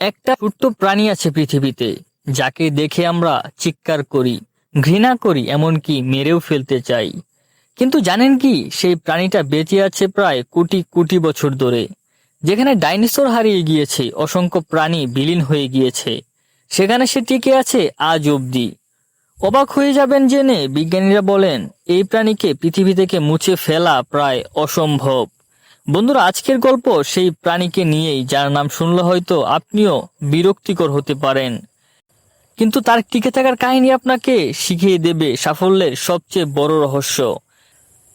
একটা ছোট্ট প্রাণী আছে পৃথিবীতে, যাকে দেখে আমরা চিৎকার করি, ঘৃণা করি, এমনকি মেরেও ফেলতে চাই। কিন্তু জানেন কি, সেই প্রাণীটা বেঁচে আছে প্রায় কোটি কোটি বছর ধরে, যেখানে ডাইনোসর হারিয়ে গিয়েছে, অসংখ্য প্রাণী বিলীন হয়ে গিয়েছে। সেখানে সে টিকে আছে আজ অবধি। অবাক হয়ে যাবেন জেনে বিজ্ঞানীরা বলেন, এই প্রাণীকে পৃথিবী থেকে মুছে ফেলা প্রায় অসম্ভব। বন্ধুরা, আজকের গল্প সেই প্রাণীকে নিয়েই, যার নাম শুনলে হয়তো আপনিও বিরক্তিকর হতে পারেন। কিন্তু তার টিকে থাকার কাহিনী আপনাকে শিখিয়ে দেবে সাফল্যের সবচেয়ে বড় রহস্য।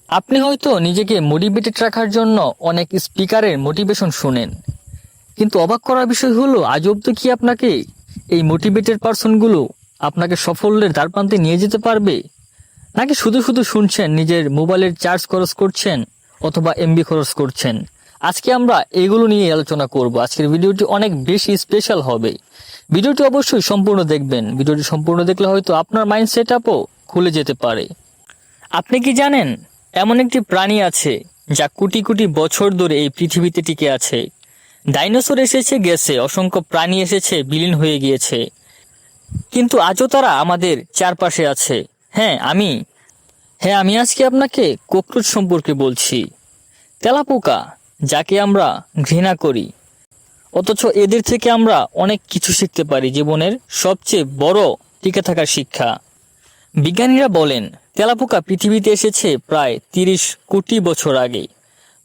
আপনি হয়তো নিজেকে মোটিভেটেড রাখার জন্য অনেক স্পিকারের মোটিভেশন শুনেন। কিন্তু অবাক করার বিষয় হলো, আজ অব্দি কি আপনাকে এই মোটিভেটেড পার্সনগুলো আপনাকে সাফল্যের দ্বারপ্রান্তে নিয়ে যেতে পারবে? নাকি শুধু শুধু শুনছেন, নিজের মোবাইলের চার্জ খরচ করছেন? অথবা এমবি খরচ করছেন। আজকে আমরা এগুলো নিয়ে আলোচনা করব। আজকের ভিডিওটি অনেক বেশি স্পেশাল হবে। ভিডিওটি অবশ্যই সম্পূর্ণ দেখবেন। ভিডিওটি সম্পূর্ণ দেখলে হয়তো আপনার মাইন্ড সেট আপও খুলে যেতে পারে। আপনি কি জানেন, এমন একটি প্রাণী আছে যা কোটি কোটি বছর ধরে এই পৃথিবীতে টিকে আছে। ডাইনোসর এসেছে গেছে, অসংখ্য প্রাণী এসেছে, বিলীন হয়ে গিয়েছে। কিন্তু আজও তারা আমাদের চারপাশে আছে। হ্যাঁ আমি হ্যাঁ আমি আজকে আপনাকে কোকরোচ সম্পর্কে বলছি। তেলাপোকা, যাকে আমরা ঘৃণা করি। অথচ এদের থেকে আমরা অনেক কিছু শিখতে পারি জীবনের সবচেয়ে বড় টিকে থাকার শিক্ষা। বিজ্ঞানীরা বলেন, তেলাপোকা পৃথিবীতে এসেছে প্রায় তিরিশ কোটি বছর আগে।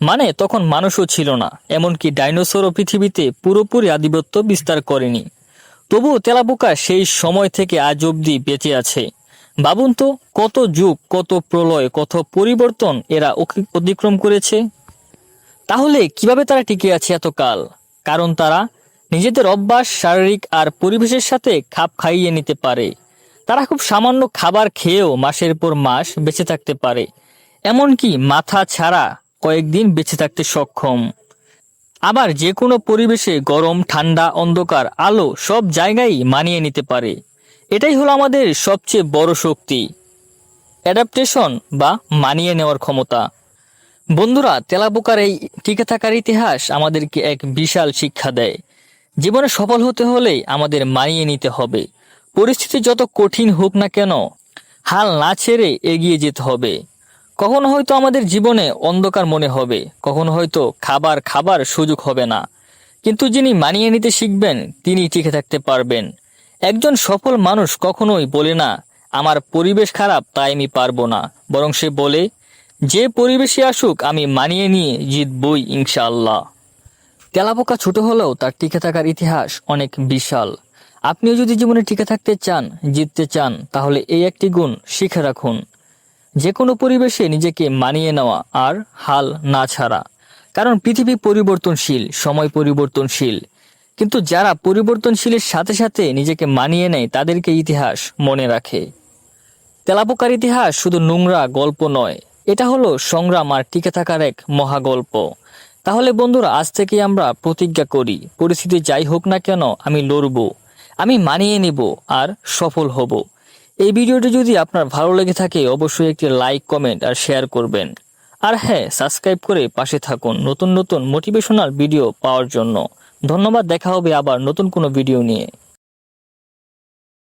মানে তখন মানুষও ছিল না, এমনকি ডাইনোসরও পৃথিবীতে পুরোপুরি আধিপত্য বিস্তার করেনি। তবুও তেলাপোকা সেই সময় থেকে আজ অবধি বেঁচে আছে। ভাবুন তো, কত যুগ, কত প্রলয়, কত পরিবর্তন এরা অতিক্রম করেছে? তাহলে কীভাবে তারা টিকে আছে এতকাল? কারণ তারা নিজেদের অভ্যাস, শারীরিক আর পরিবেশের সাথে খাপ খাইয়ে নিতে পারে। তারা খুব সামান্য খাবার খেয়েও মাসের পর মাস বেঁচে থাকতে পারে। এমনকি মাথা ছাড়া কয়েকদিন বেঁচে থাকতে সক্ষম। আবার যে কোনো পরিবেশে গরম, ঠান্ডা, অন্ধকার, আলো সব জায়গায় মানিয়ে নিতে পারে। এটাই হলো আমাদের সবচেয়ে বড় শক্তি। অ্যাডাপ্টেশন বা মানিয়ে নেওয়ার ক্ষমতা। বন্ধুরা, তেলাপোকার এই টিকে থাকার ইতিহাস আমাদেরকে এক বিশাল শিক্ষা দেয়। জীবনে সফল হতে হলে আমাদের মানিয়ে নিতে হবে। পরিস্থিতি যত কঠিন হোক না কেন, হাল না ছেড়ে এগিয়ে যেতে হবে। কখনো হয়তো আমাদের জীবনে অন্ধকার মনে হবে, কখনো হয়তো খাবার খাবার সুযোগ হবে না। কিন্তু যিনি মানিয়ে নিতে শিখবেন, তিনি টিকে থাকতে পারবেন। একজন সফল মানুষ কখনোই বলে না, আমার পরিবেশ খারাপ, তাই আমি পারব না। বরং সে বলে, যে পরিবেশে আসুক, আমি মানিয়ে নিয়ে জিতবই ইনশাআল্লাহ। তেলাপোকা ছোট হলেও তার টিকে থাকার ইতিহাস অনেক বিশাল। আপনিও যদি জীবনে টিকে থাকতে চান, জিততে চান, তাহলে এই একটি গুণ শিখে রাখুন। যে কোনো পরিবেশে নিজেকে মানিয়ে নেওয়া আর হাল না ছাড়া। কারণ পৃথিবী পরিবর্তনশীল, সময় পরিবর্তনশীল। কিন্তু যারা পরিবর্তনশীলের সাথে সাথে নিজেকে মানিয়ে নেয়, তাদেরকে ইতিহাস মনে রাখে। তেলাপোকার ইতিহাস শুধু নোংরা গল্প নয়, এটা হলো সংগ্রাম আর টিকে থাকার এক মহাগল্প। তাহলে বন্ধুরা, আজ থেকে আমরা প্রতিজ্ঞা করি, পরিস্থিতি যাই হোক না কেন আমি লড়ব, আমি মানিয়ে নিব আর সফল হব। এই ভিডিওটি যদি আপনার ভালো লেগে থাকে, অবশ্যই একটি লাইক, কমেন্ট আর শেয়ার করবেন। আর হ্যাঁ সাবস্ক্রাইব করে পাশে থাকুন নতুন নতুন মোটিভেশনাল ভিডিও পাওয়ার জন্য। ধন্যবাদ দেখা হবে আবার নতুন কোনো ভিডিও নিয়ে।